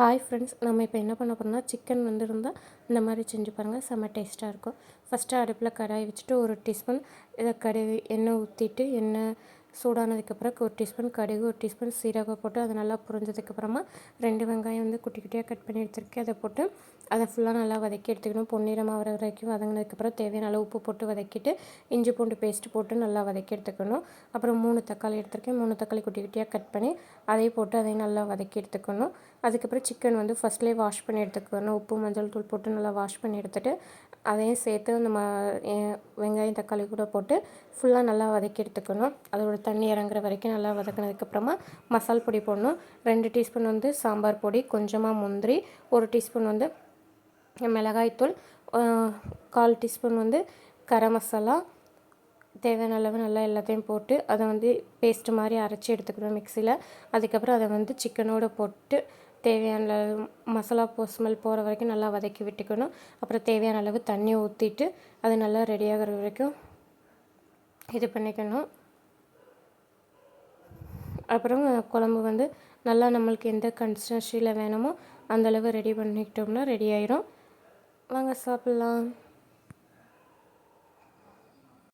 Hi friends நம்ம இப்போ என்ன பண்ண போகிறோம்னா சிக்கன் வந்து இருந்தால் இந்த மாதிரி செஞ்சு பாருங்கள் செம்ம டேஸ்ட்டாக இருக்கும். ஃபஸ்ட்டு அடுப்பில் கடாய் வச்சுட்டு ஒரு டீஸ்பூன் இதை கடுகு எண்ணெய் ஊற்றிட்டு எண்ணெய் சூடானதுக்கப்புறம் ஒரு டீஸ்பூன் கடுகு ஒரு டீஸ்பூன் சீரகம் போட்டு அது நல்லா புரிஞ்சதுக்கப்புறமா ரெண்டு வெங்காயம் வந்து குட்டி குட்டியாக கட் பண்ணி எடுத்துருக்கேன். அதை போட்டு அதை ஃபுல்லாக நல்லா வதக்கி எடுத்துக்கணும். பொன்னிறமாக வர வரைக்கும் வதங்கினதுக்கப்புறம் தேவையான அளவு உப்பு போட்டு வதக்கிட்டு இஞ்சி பூண்டு பேஸ்ட்டு போட்டு நல்லா வதக்கி எடுத்துக்கணும். அப்புறம் மூணு தக்காளி எடுத்துருக்கேன். மூணு தக்காளி குட்டி குட்டியாக கட் பண்ணி அதையும் போட்டு அதையும் நல்லா வதக்கி எடுத்துக்கணும். அதுக்கப்புறம் சிக்கன் வந்து ஃபஸ்ட்லேயே வாஷ் பண்ணி எடுத்துக்கணும். உப்பு மஞ்சள் தூள் போட்டு நல்லா வாஷ் பண்ணி எடுத்துகிட்டு அதையும் சேர்த்து நம்ம வெங்காயம் தக்காளி கூட போட்டு ஃபுல்லாக நல்லா வதக்கி எடுத்துக்கணும். அதோட தண்ணி இறங்குற வரைக்கும் நல்லா வதக்கினதுக்கப்புறமா மசால் பொடி போடணும். ரெண்டு டீஸ்பூன் வந்து சாம்பார் பொடி கொஞ்சமாக முந்திரி ஒரு டீஸ்பூன் வந்து மிளகாய்த்தூள் கால் டீஸ்பூன் வந்து கரம் மசாலா தேவையான அளவு நல்லா எல்லாத்தையும் போட்டு அதை வந்து பேஸ்ட்டு மாதிரி அரைச்சி எடுத்துக்கணும் மிக்சியில் அதுக்கப்புறம் அதை வந்து சிக்கனோடு போட்டு தேவையான அளவு மசாலா போ ஸ்மெல் போகிற வரைக்கும் நல்லா வதக்கி விட்டுக்கணும். அப்புறம் தேவையான அளவு தண்ணி ஊற்றிட்டு அது நல்லா ரெடியாகிற வரைக்கும் இது பண்ணிக்கணும். அப்புறம் குழம்பு வந்து நல்லா நம்மளுக்கு எந்த கன்சிஸ்டன்சியில் வேணுமோ அந்தளவு ரெடி பண்ணிக்கிட்டோம்னா ரெடி ஆயிரும். வாங்க சாப்பிட்லாம்.